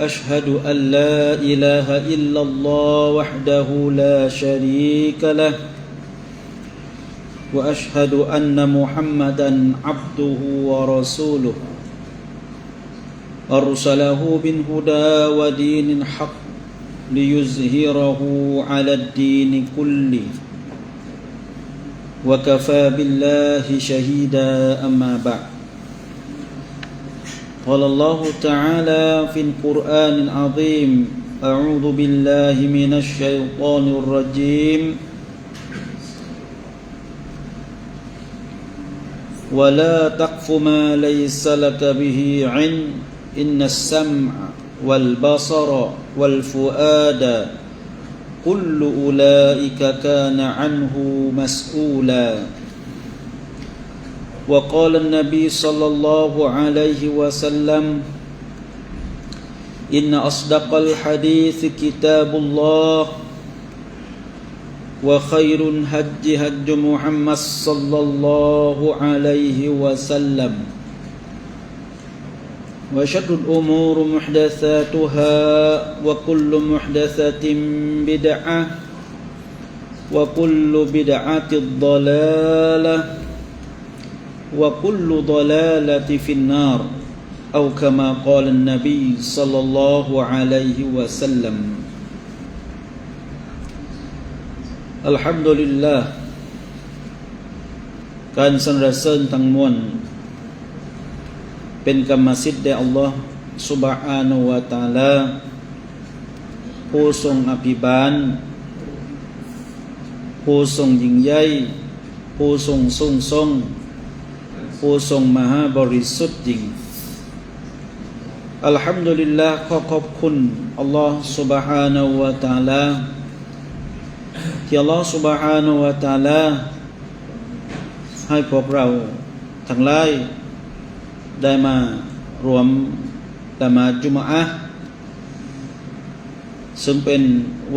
أشهد أن لا إله إلا الله وحده لا شريك له وأشهد أن محمدا عبده ورسوله أرسله بالهدى ودين حق ليزهره على الدين كله وكفى بالله شهيدا أما بعد قال الله تعالى في القرآن العظيم أعوذ بالله من الشيطان الرجيم. ولا تقف ما ليس لك به علم إن السمع والبصر والفؤاد كل أولئك كان عنه مسؤولا. وقال النبي صلى الله عليه وسلم إن أصدق الحديث كتاب الله وخير الهج هج محمد صلى الله عليه وسلم. وشر الأمور محدثاتها وكل محدثة بدعة وكل بدعة ضلالة. وكل ضلالة في النار أو كما قال النبي صلى الله عليه وسلم الحمد لله การสรรเสริญทั้งมวลเป็นกรรมสิทธิ์แด่อัลลอฮ์ سبحانه และ تعالى ผู้ทรงอภิบาล ผู้ทรงยิ่งใหญ่ ผู้ทรงสูงส่ง ผู้ทรงมหาบริสุทธิ์จริง อัลฮัมดุลิลลาห์ขอขอบคุณอัลลอฮ์ سبحانه และ تعالى ที่อัลลอฮ์ سبحانه และ تعالى ให้พวกเราทั้งหลายได้มารวมละหมาดจุมอะห์ซึ่งเป็น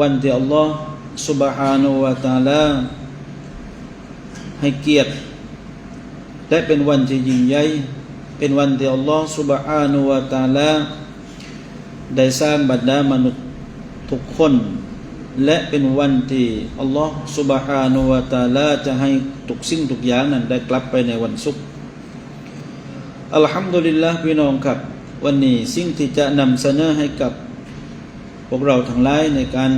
วันที่อัลลอฮ์ سبحانه และ تعالى ให้เกียรติ และเป็นวันที่ยิ่งใหญ่เป็นวันที่อัลลอฮฺสุบฮานุวาตาลาได้สร้างบรรดามนุษย์ทุกคน และเป็นวันที่อัลลอฮฺสุบฮานุวาตาลาจะให้ทุกสิ่งทุกอย่างนั้นได้กลับไปในวันศุกร์อัลฮัมดุลิลละพี่น้องครับ วันนี้สิ่งที่จะนำเสนอให้กับพวกเราทั้งหลายในการ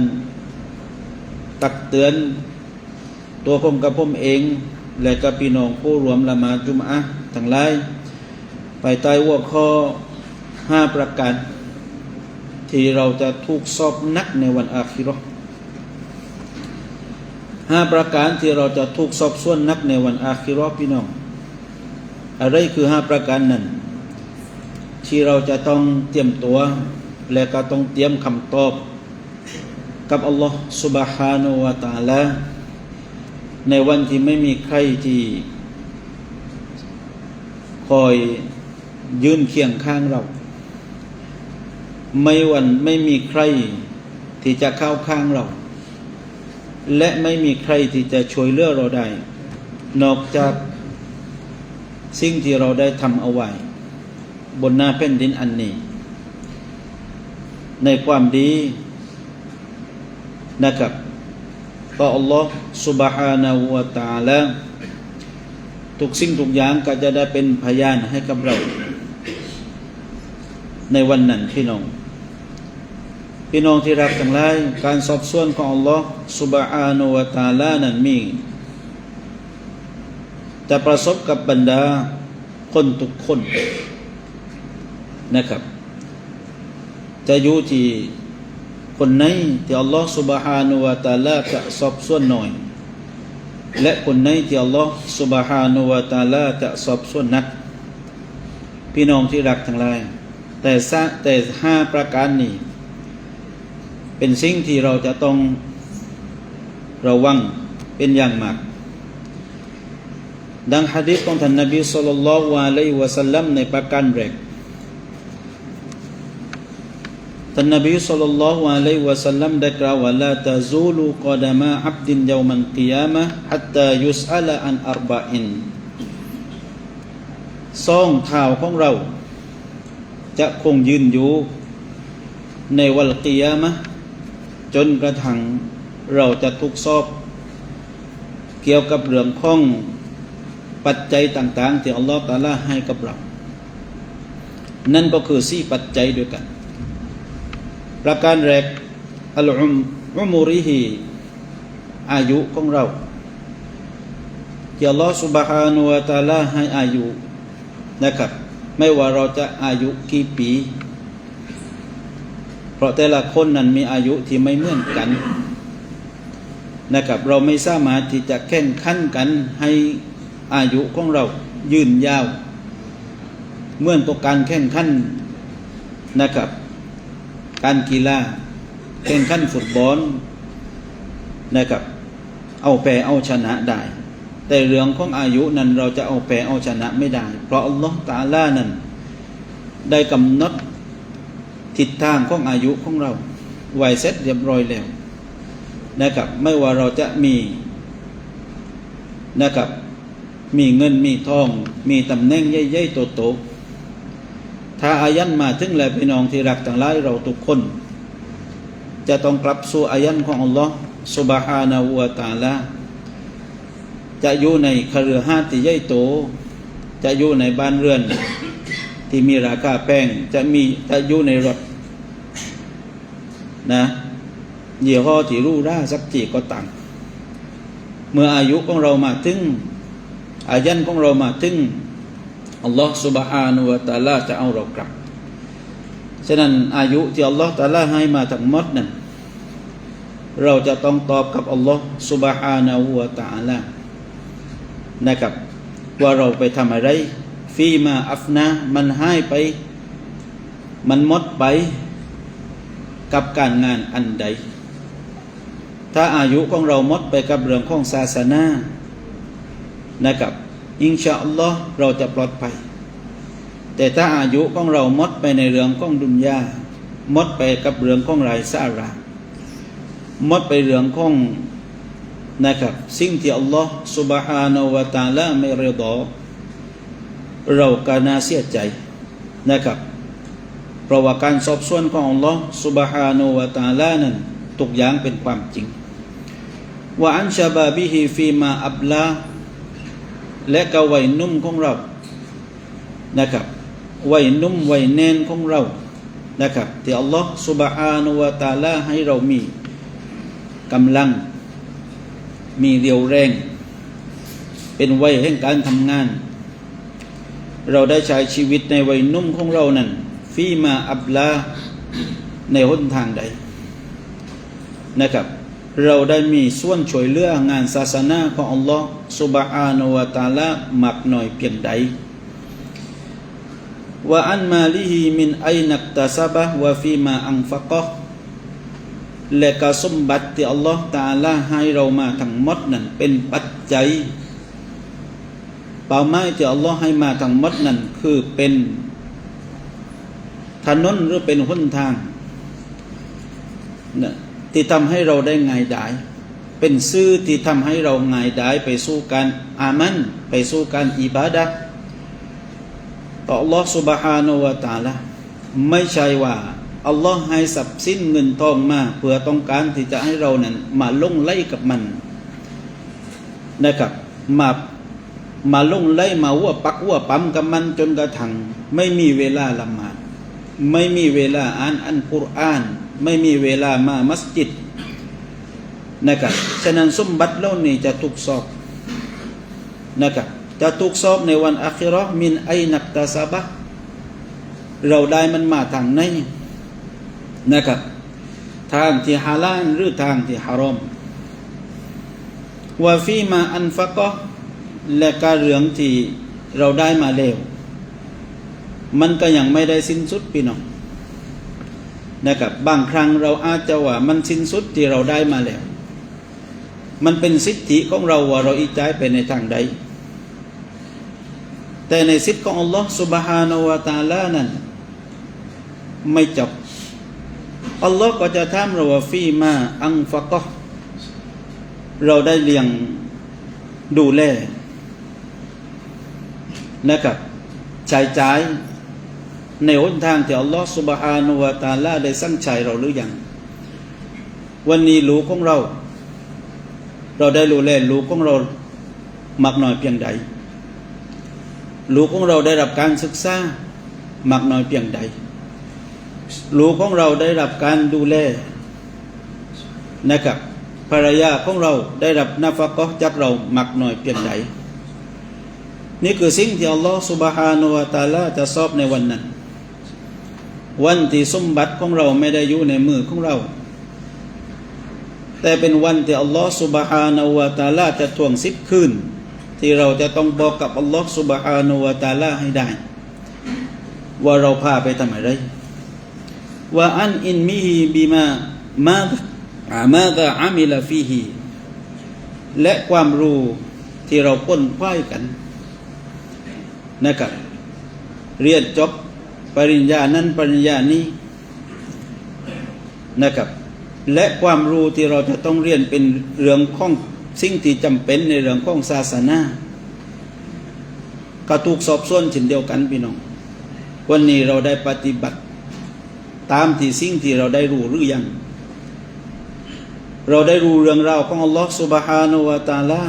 ตักเตือนตัวผมกับผมเอง และกับพี่น้องผู้รวมละหมาดจุมอะห์ทั้งหลายไปใต้หัวข้อห้าประการ ที่เราจะถูกสอบนักในวันอาคิเราะห์ห้าประการที่เราจะถูกสอบส่วนนักในวันอาคิเราะห์พี่น้อง อะไรคือห้าประการนั้น ที่เราจะต้องเตรียมตัว และก็ต้องเตรียมคำตอบ กับอัลลอฮ์ سبحانه และ تعالى ในวันที่ไม่มีใครที่คอยยืนเคียงข้างเรา ไม่วันไม่มีใครที่จะเข้าข้างเรา และไม่มีใครที่จะช่วยเหลือเราได้ นอกจากสิ่งที่เราได้ทำเอาไว้ บนหน้าแผ่นดินอันนี้ ในความดีนะครับ ต่ออัลลอฮ์สุบฮานาวะตาละทุกสิ่งทุกอย่างก็จะได้เป็นพยานให้กับเรา ในวันนั้นพี่น้อง พี่น้องที่รักทั้งหลายการสอบสวนของอัลลอฮ์สุบฮานาวะตาละนั้นมีจะประสบกับบรรดาคนทุกคนนะครับ จะอยู่ที่ คนไหนที่อัลลอฮ์สุบฮานุวาตาลาจะสอบส่วนหน่อย และคนไหนที่อัลลอฮ์สุบฮานุวาตาลาจะสอบส่วนนัก พี่น้องที่รักทั้งหลาย แต่ซแต่ห้าประการนี้ เป็นสิ่งที่เราจะต้องระวังเป็นอย่างมาก ดังฮะดิษของท่านนบีสุลต่านละวะลยวะสัลลัมในประการแรก ท่านนบีสุลต่านละฮ์อะลัยวะสัลลัมได้กล่าวว่าลาตะซูลูกอดามะอับดินยามันกิยามะฮัตตายุสอัลอันอัรบะอินซองเท้าของเรา จะคงยืนอยู่ ในวันกิยามะจนกระทั่งเราจะทุกซอบ เกี่ยวกับเรื่องของปัจจัยต่าง ๆ ที่อัลลอฮฺตาลาให้กับเรา นั่นก็คือสี่ปัจจัยด้วยกัน ประการแรกอัลอุมอุมูริฮีอายุของเรา ที่อัลลอฮฺ سبحانه และ تعالى ให้อายุนะครับ ไม่ว่าเราจะอายุกี่ปี เพราะแต่ละคนนั้นมีอายุที่ไม่เหมือนกันนะครับ เราไม่สามารถที่จะแข่งขันกันให้อายุของเรายืนยาวเหมือนกับการแข่งขันนะครับ การกีฬาแข่งขันฟุตบอลนะครับ เอาแพ้เอาชนะได้ แต่เรื่องของอายุนั้นเราจะเอาแพ้เอาชนะไม่ได้ เพราะอัลลอฮฺตาลานั้น ได้กำหนดทิศทางของอายุของเราไว้เสร็จเรียบร้อยแล้วนะครับ ไม่ว่าเราจะมีนะครับ มีเงินมีทอง มีตำแหน่งใหญ่ๆโตๆ ถ้าอายันมาถึงแล้วพี่น้องที่รักทั้งหลายเราทุกคน จะต้องกลับสู่อายันของอัลลอฮ์สุบฮานาอูตาลาจะอยู่ในคารือห้าติใหญ่โต จะอยู่ในบ้านเรือน ที่มีราคาแพงจะมีจะอยู่ในรถนะเยี่ห้อที่รู้ร่าสักจีก็ต่างเมื่ออายุของเรามาถึงอายันของเรามาถึง อัลลอฮ์ سبحانه และ تعالى จะเอาเรากลับ ฉะนั้นอายุที่อัลลอฮ์ตาลาให้มาทั้งหมดนั้นเราจะต้องตอบกับอัลลอฮ์ سبحانه และ تعالى นะครับ ว่าเราไปทำอะไร ฟีมาอัฟนามันหายไป มันหมดไป กับการงานอันใด ถ้าอายุของเราหมดไปกับเรื่องของศาสนา นะครับ อินชาอัลลอฮ์เราจะปลอดภัย แต่ถ้าอายุของเราหมดไปในเรื่องของดุนยาหมดไปกับเรื่องของไรสาระหมดไปเรื่องของนะครับสิ่งที่อัลลอฮ์ سبحانه และ تعالى ไม่เรียดอเราก็น่าเสียใจนะครับ เพราะว่าการสอบสวนของอัลลอฮ์ سبحانه และ تعالى นั้นทุกอย่างเป็นความจริง ว่าอันชาบาบิฮีฟีมาอับลา และก็ไหวนุ่มของเรานะครับไหวนุ่มไหวแน่นของเรานะครับที่อัลลอฮฺสุบฮานุวาตาลาให้เรามีกำลัง มีเรียวแรง เป็นวัยแห่งการทำงาน เราได้ใช้ชีวิตในวัยนุ่มของเรานั้นฟีมาอับลาในหนทางใดนะครับ เราได้มีส่วนช่วยเหลืองานศาสนาของอัลลอฮ์สุบฮานวะตาละมากหน่อยเพียงใดว่าอันมาลีฮีมินไอนักตาซาบะวะฟีมาอังฟะกะและก็สมบัติที่อัลลอฮ์ตาลาให้เรามาทั้งหมดนั้นเป็นปัจจัยเป้าหมายที่อัลลอฮ์ให้มาทั้งหมดนั้นคือเป็นถนนหรือเป็นหนทางนะ ที่ทำให้เราได้ง่ายดาย เป็นซื่อที่ทำให้เราง่ายดายไปสู่การอามันไปสู่การอิบาดะต่ออัลลอฮ์ سبحانه และ تعالى ไม่ใช่ว่าอัลลอฮ์ให้ทรัพย์สินเงินทองมา เพื่อต้องการที่จะให้เรานั้นมาลงไล่กับมันนะครับมามาลงไล่มาวัวปักวัวปั๊มกับมันจนกระทั่งไม่มีเวลาละหมาดไม่มีเวลาอ่านอันกุรอาน ไม่มีเวลามามัสยิดนะครับฉะนั้นสมบัติเหล่านี้จะถูกสอบนะครับจะถูกสอบในวันอาคิราะมินไอนักตาซาบะเราได้มันมาทางไหนนะครับทางที่ฮาลาลหรือทางที่ฮารอมว่าฟีมาอันฟักก็และการเรื่องที่เราได้มาแล้วมันก็ยังไม่ได้สิ้นสุดพี่น้อง นะครับบางครั้งเราอาจจะว่ามันสิ้นสุดที่เราได้มาแล้ว มันเป็นสิทธิของเราว่าเราอิจฉาไปในทางใด แต่ในสิทธิของอัลลอฮ์สุบฮานาวะตาลานั้น ไม่จบอัลลอฮ์ก็จะถามเราว่าฟีมาอังฟะกอเราได้เลี้ยงดูแลนะครับใช้จ่าย ในหนทางที่อัลลอฮฺสุบฮานุวาตาลาได้สั่งชัยเราหรืออยัง วันนี้ลูกของเรา เราได้รู้แล้วลูกของเรามากน้อยเพียงใดลูกของเราได้รับการศึกษามากน้อยเพียงใดลูกของเราได้รับการดูแลนะครับภรรยาของเราได้รับนาฟะก็จากเรามักน้อยเพียงใดนี่คือสิ่งที่อัลลอฮฺสุบฮานุวาตาลาจะสอบในวันนั้น วันที่สมบัติของเราไม่ได้อยู่ในมือของเรา แต่เป็นวันที่อัลลอฮฺสุบฮานาวาตาลาจะทวงสิทธิ์คืน ที่เราจะต้องบอกกับอัลลอฮฺสุบฮานาวาตาลาให้ได้ ว่าเราพาไปทำอะไรว่าอันอินมิฮีบิมามาอามาดะอามิลฟีฮีและความรู้ที่เราพ้นพ้ายกันนะครับเรียนจบ ปริญญานั้นปริญญานี้นะครับ และความรู้ที่เราจะต้องเรียนเป็นเรื่องของสิ่งที่จำเป็นในเรื่องของศาสนาก็ถูกสอบสวนเช่นเดียวกันพี่น้อง วันนี้เราได้ปฏิบัติ ตามที่สิ่งที่เราได้รู้หรือยัง เราได้รู้เรื่องราวของอัลลอฮฺสุบฮานาละตาลา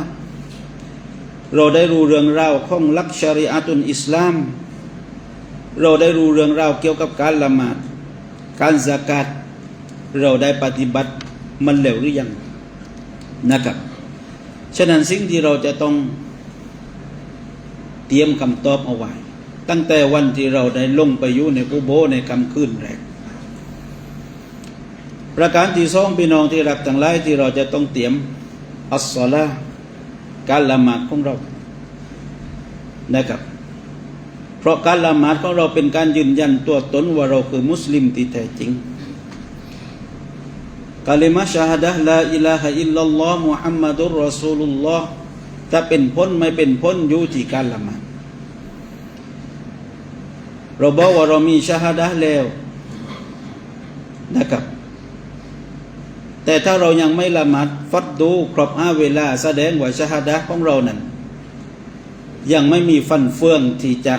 เราได้รู้เรื่องราวของลักชาริอาตุนอิสลาม เราได้รู้เรื่องราวเกี่ยวกับการละหมาด การสกาดเราได้ปฏิบัติมันเร็วหรือยังนะครับ ฉะนั้นสิ่งที่เราจะต้องเตรียมคำตอบเอาไว้ ตั้งแต่วันที่เราได้ลงไปอยู่ในกุโบในคำคืนแรก ประการที่สองพี่น้องที่รักทั้งหลายที่เราจะต้องเตรียมอัสซอลาการละหมาดของเรานะครับ เพราะการละหมาดของเราเป็นการยืนยันตัวตนว่าเราคือมุสลิมที่แท้จริงกาลิมะชาฮดะลาอิลาฮะอิลลัลลอฮ์มุฮัมมัดุรรอซูลุลลอฮ์ถ้าเป็นพ้นไม่เป็นพ้นอยู่ที่การละหมาดเราบอกว่าเรามีชาฮดะแล้วนะครับ แต่ถ้าเรายังไม่ละหมาดฟัดดูครบห้าเวลาแสดงว่าชาฮดะของเรานั้น ยังไม่มีฟันเฟืองที่จะ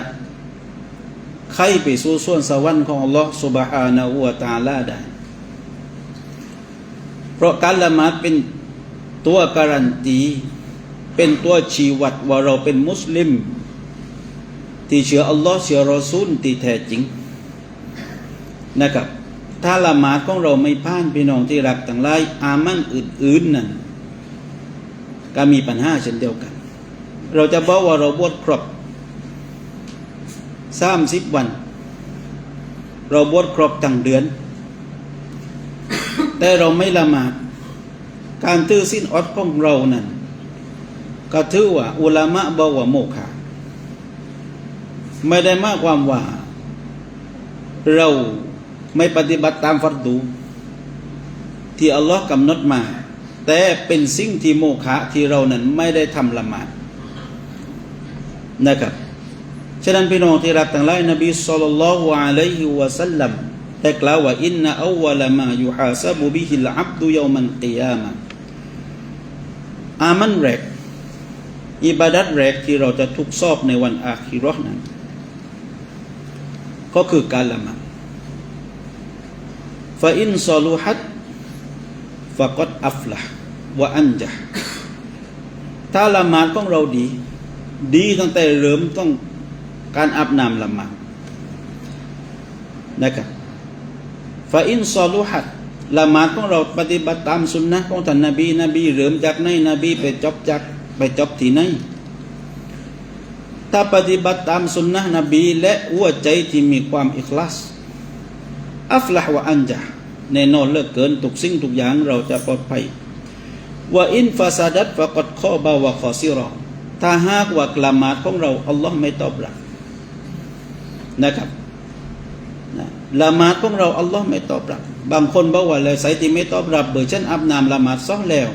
ใครไปสู่ส่วนสวรรค์ของอัลลอฮ์สุบฮานาอูตาลาได้ เพราะการละหมาดเป็นตัวการันตี เป็นตัวชีวัดว่าเราเป็นมุสลิม ที่เชื่ออัลลอฮ์เชื่อรอซูลที่แท้จริงนะครับ ถ้าละหมาดของเราไม่พ่านพี่น้องที่รักต่างไลอามั่นอื่นๆนั่นก็มีปัญหาเช่นเดียวกัน เราจะบอกว่าเราบวชครบ สามสิบวัน เราบวชครบตั้งเดือน แต่เราไม่ละหมาด การตื้อสิ้นอดของเรานั่นก็ถือว่า อุลามะบอกว่าโมฆะไม่ได้มากความว่า เราไม่ปฏิบัติตามฟัรดู ที่อัลลอฮ์กำหนดมา แต่เป็นสิ่งที่โมฆะที่เรานั้นไม่ได้ทำละหมาดนะครับ ฉะนั้นพี่น้องที่รักต่างหลายนบีสุลต่านละฮ์อะลัยฮิวะสัลลัมได้กล่าวว่าอินนะอวลมายุฮาซาบุบิฮิลอับดุยามันกิยามะอามันแรกอิบาดัตแรกที่เราจะทุกสอบในวันอาคิรอนั้น ก็คือการละหมาดฟาอินซอลูฮัดฟะกดอัฟละวะอันจะถ้าละหมาดของเราดี ดีตั้งแต่เริ่มต้อง การอาบน้ำละหมาดนะครับฟาอินซอลูฮัดละหมาดของเราปฏิบัติตามสุนนะของท่านนบีนบีเริ่มจากไหนนบีไปจบจากไปจบที่ไหนถ้าปฏิบัติตามสุนนะนบี และหัวใจที่มีความอิคลาสอัฟละวะอันจะแน่นอนเลิกเกินทุกสิ่งทุกอย่างเราจะปลอดภัยว่าอินฟาซาดัตฟะกดข้อบาวะขอซิรอถ้าหากว่ากลามาดของเราอัลลอฮ์ไม่ตอบรับ นะครับนะละหมาดของเราอัลลอฮ์ไม่ตอบรับบางคนบอกว่าเลยสายที่ไม่ตอบรับเบอร์ฉันอาบน้ำละหมาดซ้อแล้ว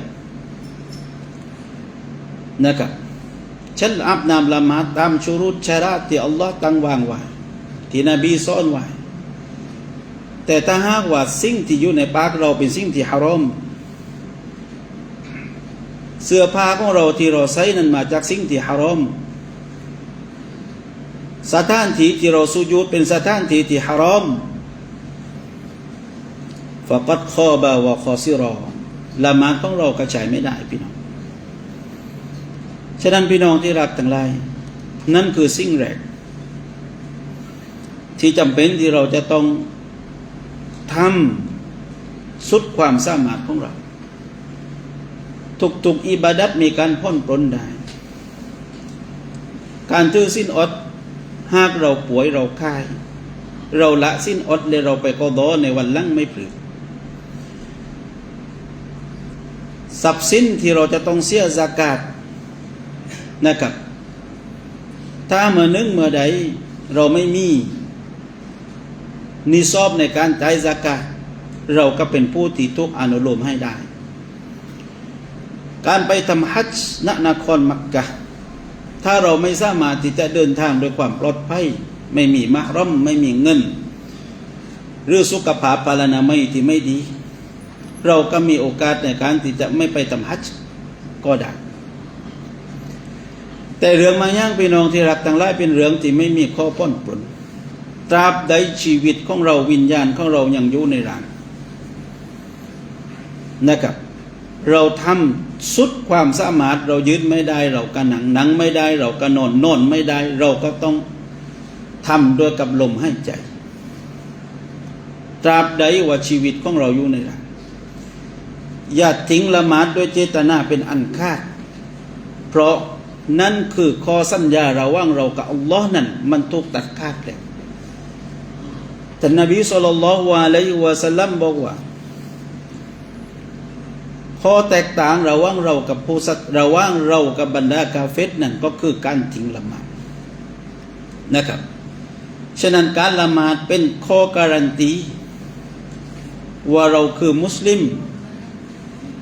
นะครับฉันอาบน้ำละหมาดตามชุรุตชาราที่อัลลอฮ์ตั้งวางไว้ที่นบีสอนไว้แต่ถ้าหากว่าสิ่งที่อยู่ในปากเราเป็นสิ่งที่ฮารอมเสื้อผ้าของเราที่เราใส่นั้นมาจากสิ่งที่ฮารอม สถานที่ที่เราสุญูดเป็นสถานที่ที่ฮารอมฟะกัดข้อบาวะคอซิรอละมาของเรากระจายไม่ได้พี่น้อง ฉะนั้นพี่น้องที่รักทั้งหลาย นั่นคือสิ่งแรก ที่จำเป็นที่เราจะต้องทำสุดความสามารถของเรา ทุกๆอิบาดัตมีการพ่นปลนได้ การถือสิ้นอด หากเราป่วยเราคายเราละสิ้นอดเลยเราไปกอดอในวันลังไม่ผือทรัพย์สินที่เราจะต้องเสียสากาศนะครับ ถ้าเมื่อนึงเมื่อใดเราไม่มี นิซอบในการจ่ายสากาศเราก็เป็นผู้ที่ทุกอนุโลมให้ได้ การไปทำฮัจญ์ณนครมักกะ ถ้าเราไม่สามารถที่จะเดินทางด้วยความปลอดภัย ไม่มีมะร่มไม่มีเงิน หรือสุขภาพปาลนาไม่ที่ไม่ดี เราก็มีโอกาสในการที่จะไม่ไปทำฮัจก็ได้แต่เรื่องมาย่างพี่น้องที่รักต่างหลายเป็นเรื่องที่ไม่มีข้อป้อนปลนตราบใดชีวิตของเราวิญญาณของเรายังอยู่ในร่างนะครับ เราทำ สุดความสามารถเรายืดไม่ได้เราก็หนังหนังไม่ได้ เราก็นอนนอนไม่ได้ เราก็ต้องทำด้วยกับลมให้ใจ ตราบใดว่าชีวิตของเราอยู่ในร่างอย่าทิ้งละหมาดด้วยเจตนาเป็นอันขาด เพราะนั่นคือข้อสัญญาระหว่างเรากับอัลลอฮ์นั่นมันถูกตัดขาดแล้วแต่นบีสุลต่านละวะลัยวะสัลลัมบอกว่า ข้อแตกต่างระหว่างเรากับผู้สัตระหว่างเรากับบรรดากาเฟตนั่นก็คือการทิ้งละหมาดนะครับ ฉะนั้นการละหมาดเป็นข้อการันตี ว่าเราคือมุสลิม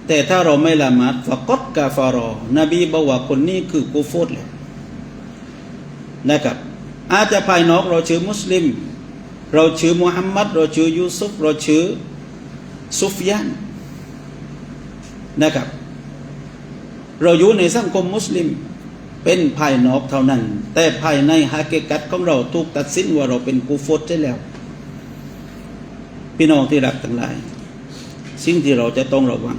แต่ถ้าเราไม่ละหมาดฟะกดกาฟารอนบีบอกว่าคนนี้คือกูฟดเลยนะครับ อาจจะภายนอกเราชื่อมุสลิม เราชื่อมุฮัมมัดเราชื่อยูซุฟเราชื่อซุฟยาน นะครับ เราอยู่ในสังคมมุสลิมเป็นภายนอกเท่านั้น แต่ภายในฮาเกกัตของเราถูกตัดสินว่าเราเป็นกูฟดใช่แล้ว พี่น้องที่รักทั้งหลาย สิ่งที่เราจะต้องระวัง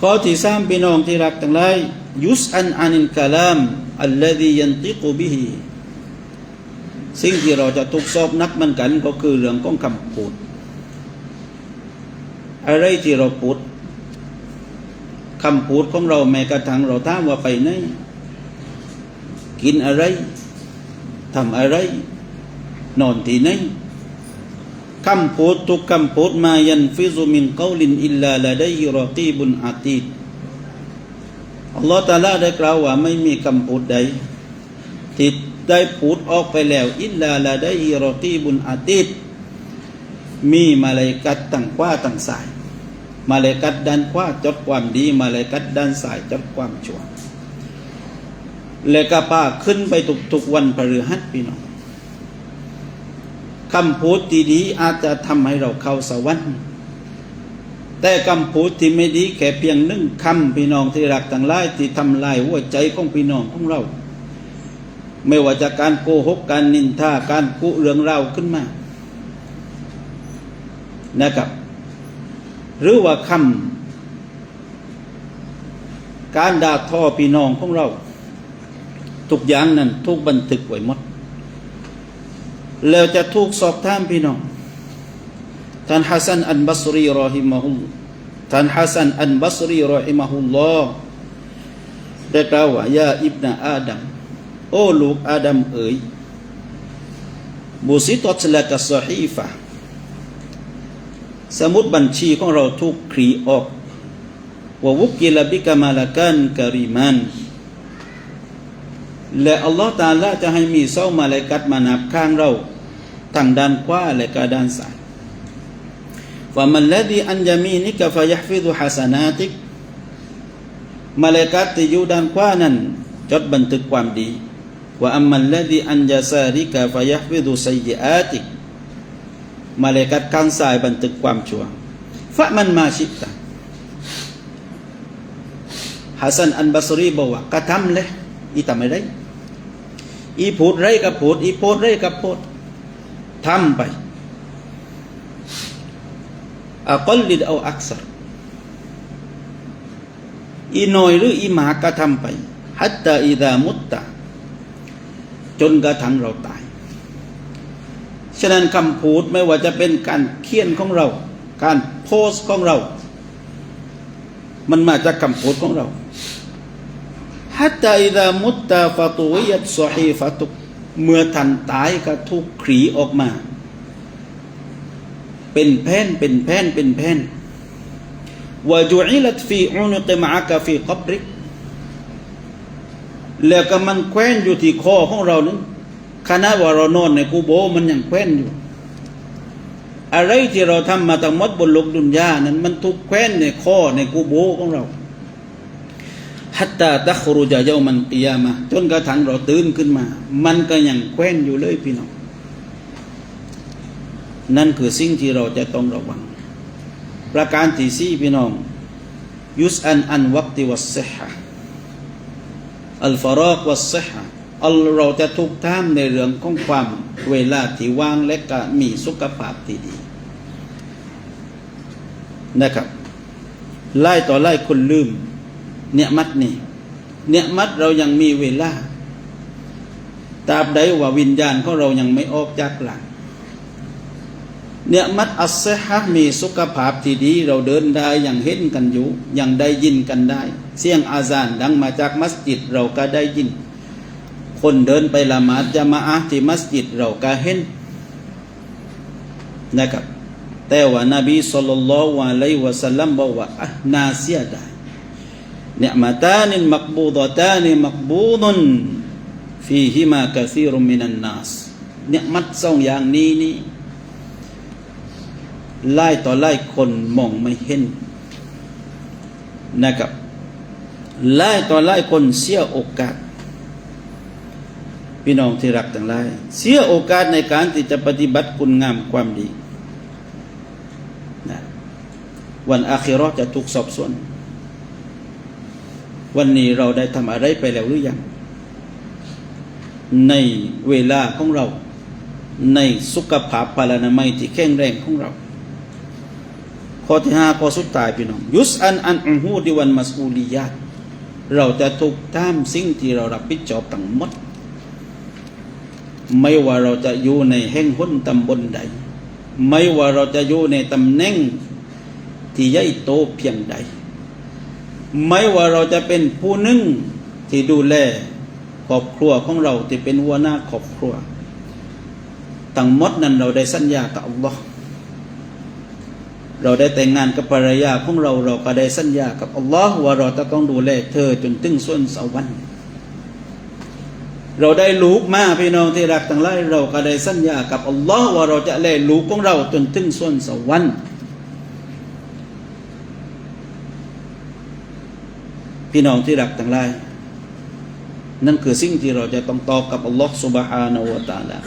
ข้อที่สามพี่น้องที่รักทั้งหลายยุสอันอานินกาลามอัลลดียันติกุบิฮีสิ่งที่เราจะถูกสอบนักมันกันก็คือเรื่องของคำพูด อะไรที่เราพูด คำพูดของเราแม้กระทั่งเราถามว่าไปไหนกินอะไรทำอะไร นอนที่ไหนคำพูดทุกคำพูดมายันฟิซุมินกาลินอิลลาละได้รอตีบุนอาตีดอัลลอฮฺตาลาได้กล่าวว่าไม่มีคำพูดใดที่ได้พูดออกไปแล้ว อิลลาละได้รอตีบุนอาตีดมีมาเลกัดตั้งขว้าตั้งสาย มาเลกัดด้านขว้าจดความดี มาเลกัดด้านสายจดความชั่วและก็ป้าขึ้นไปทุกๆวันพฤหัสพี่น้องคำพูดดีๆอาจจะทำให้เราเข้าสวรรค์แต่คำพูดที่ไม่ดีแค่เพียงหนึ่งคำพี่น้องที่รักต่างหลายที่ทำลายหัวใจของพี่น้องของเรา ไม่ว่าจากการโกหกการนินทาการกุเรื่องเราขึ้นมานะครับ หรือว่าคำการด่าทอพี่น้องของเรา ทุกอย่างนั้นทุกบันทึกไว้หมด แล้วจะถูกสอบถามพี่น้อง ท่านฮัสซันอันบัสรีรอฮิมะฮุลท่านฮัสซันอันบัสรีรอฮิมะฮุลลอฮ์ได้กล่าวว่ายาอิบนาอาดัมโอ้ลูกอาดัมเอ๋ยบุซิตอตละกัสฮีฟะ สมุดบัญชีของเราทุกครีออกว่าวุกิลบิกามาลกันกริมันและอัลลอฮ์ตาลาจะให้มีเส้ามาเลกัดมานับข้างเราทางด้านขวาและก็ด้านซ้ายฟามันละดีอันยามีนิกฟายฟิดุฮัสนาติกมาเลกัตที่อยู่ด้านขวานั้นจดบันทึกความดีว่าอัมมัลลดีอันยาซาริกาฟยะฟิดุไซยอาติก มาเลกัตข้างซ้ายบันทึกความชั่วฟะมันมาชิตาฮัสซันอันบัสรีบอกว่ากระทำเลยอีทำไม่ได้อีพูดไรกับพูดอีโพดไรกับโพดทำไปอักลิดเอาอักษรอีน้อยหรืออีหมากระทำไปฮัตตาอิดามุตตาจนกระทั่งเราตาย ฉะนั้นคำพูดไม่ว่าจะเป็นการเขียนของเรา การโพสต์ของเรา มันมาจากคำพูดของเราฮัตตาอิดามุตตาฟาตุวิยัตซอฮีฟาตุกเมื่อทันตายก็ทุกขีออกมา เป็นแผ่นเป็นแผ่นเป็นแผ่นวาจุอิลัตฟีอุนุกมะกะฟีกับริกแล้วก็มันแคว้นอยู่ที่คอของเรานั้น คณะวารานอนในกูโบมันยังแคว้นอยู่ อะไรที่เราทำมาทั้งหมดบนโลกดุนยานั้นมันถูกแคว้นในคอในกูโบของเราฮัตตาตัครุจาเยามันกิยามะจนกระทั่งเราตื่นขึ้นมา มันก็ยังแคว้นอยู่เลยพี่น้องนั่นคือสิ่งที่เราจะต้องระวัง ประการที่สี่พี่น้องยุสอันอันวัติวัสเซฮะอัลฟารอกวัสเซฮะ เราจะทุกท่ามในเรื่องของความเวลาที่ว่างและก็มีสุขภาพที่ดีนะครับไล่ต่อไล่คนลืม เนี่ยมัดนี่เนี่ยมัดเรายังมีเวลาตราบใดว่าวิญญาณของเรายังไม่ออกจากหลังเนี่ยมัดอัสฮะมีสุขภาพที่ดีเราเดินได้อย่างเห็นกันอยู่อย่างได้ยินกันได้ เสียงอาซานดังมาจากมัสยิดเราก็ได้ยิน คนเดินไปละหมาดจะมาอาที่มัสยิดเราก็เห็นนะครับ แต่ว่านบีสุลต่านลวะเลวะสัลลัมบอกว่านาเสียดายเนื้อมาตานินมักบูดตานิมักบูดุนฟีฮิมากะซีรุมินันนัสเนื้อมัดสองอย่างนี้นี่ไล่ต่อไล่คนมองไม่เห็นนะครับไล่ต่อไล่คนเสียโอกาส พี่น้องที่รักทั้งหลาย เสียโอกาสในการที่จะปฏิบัติคุณงามความดีนะวันอาคิราะห์จะถูกสอบสวน วันนี้เราได้ทำอะไรไปแล้วหรือยัง ในเวลาของเรา ในสุขภาพพลานามัยที่แข็งแรงของเราข้อที่ห้าข้อสุดท้ายพี่น้องยุสอันอันอุฮูดิวันมัสูลียาตเราจะถูกตามสิ่งที่เรารับผิดชอบทั้งหมด ไม่ว่าเราจะอยู่ในแห่งหนตำบลใด ไม่ว่าเราจะอยู่ในตำแหน่งที่ใหญ่โตเพียงใด ไม่ว่าเราจะเป็นผู้หนึ่งที่ดูแลครอบครัวของเราที่เป็นหัวหน้าครอบครัวทั้งหมดนั้นเราได้สัญญากับอัลลอฮ์เราได้แต่งงานกับภรรยาของเราเราก็ได้สัญญากับอัลลอฮ์ว่าเราจะต้องดูแลเธอจนถึงส่วนสวรรค์ เราได้ลูกมาพี่น้องที่รักทั้งหลายเราก็ได้สัญญากับอัลลอฮ์ว่าเราจะเลี้ยงลูกของเราจนถึงส่วนสวรรค์พี่น้องที่รักทั้งหลายนั่นคือสิ่งที่เราจะต้องตอบกับอัลลอฮ์ سبحانه และ تعالى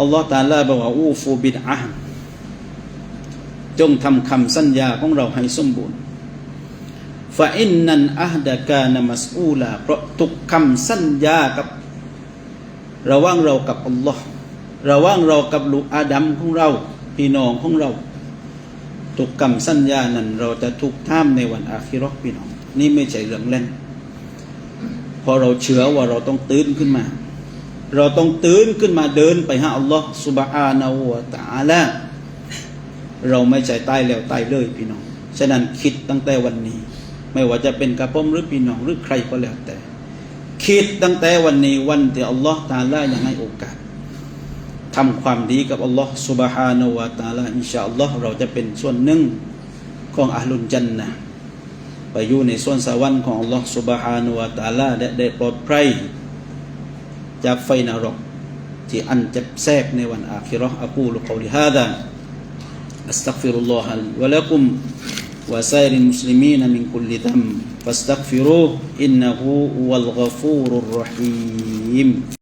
อัลลอฮ์ตาลาบอกว่าอูฟูบิดอะห์จงทำคำสัญญาของเราให้สมบูรณ์ ฟาอินนันอัฮดะกานมัสอูลาเพราะทุกคำสัญญากับ ระว่างเรากับอัลลอฮ์ระว่างเรากับลูกอาดัมของเรา พี่น้องของเรา ทุกคำสัญญานั้น เราจะถูกท่ามในวันอาคิรอกพี่น้อง นี่ไม่ใช่เรื่องเล่น พอเราเชื่อว่าเราต้องตื่นขึ้นมา เราต้องตื่นขึ้นมาเดินไปหาอัลลอฮ์สุบะอานาอูตาละเราไม่ใช่ตายแล้วตายเลยพี่น้อง ฉะนั้นคิดตั้งแต่วันนี้ ไม่ว่าจะเป็นกระป้อมหรือพี่น้องหรือใครก็แล้วแต่ คิดตั้งแต่วันนี้วันที่อัลลอฮ์ตาลาอย่างให้โอกาสทำความดีกับอัลลอฮ์สุบฮานาวะตาลาอินชาอัลลอฮ์เราจะเป็นส่วนหนึ่งของอาลุนจันนะไปอยู่ในส่วนสวรรค์ของอัลลอฮ์สุบฮานาวะตาลาและได้ปลอดภัยจากไฟนรกที่อันจะแทบในวันอาคิรออักูลุกอลิฮาดะอัสตักฟิรุลลอฮ์วะลักุม وسائر المسلمين من كل ذنب فاستغفروه إنه هو الغفور الرحيم.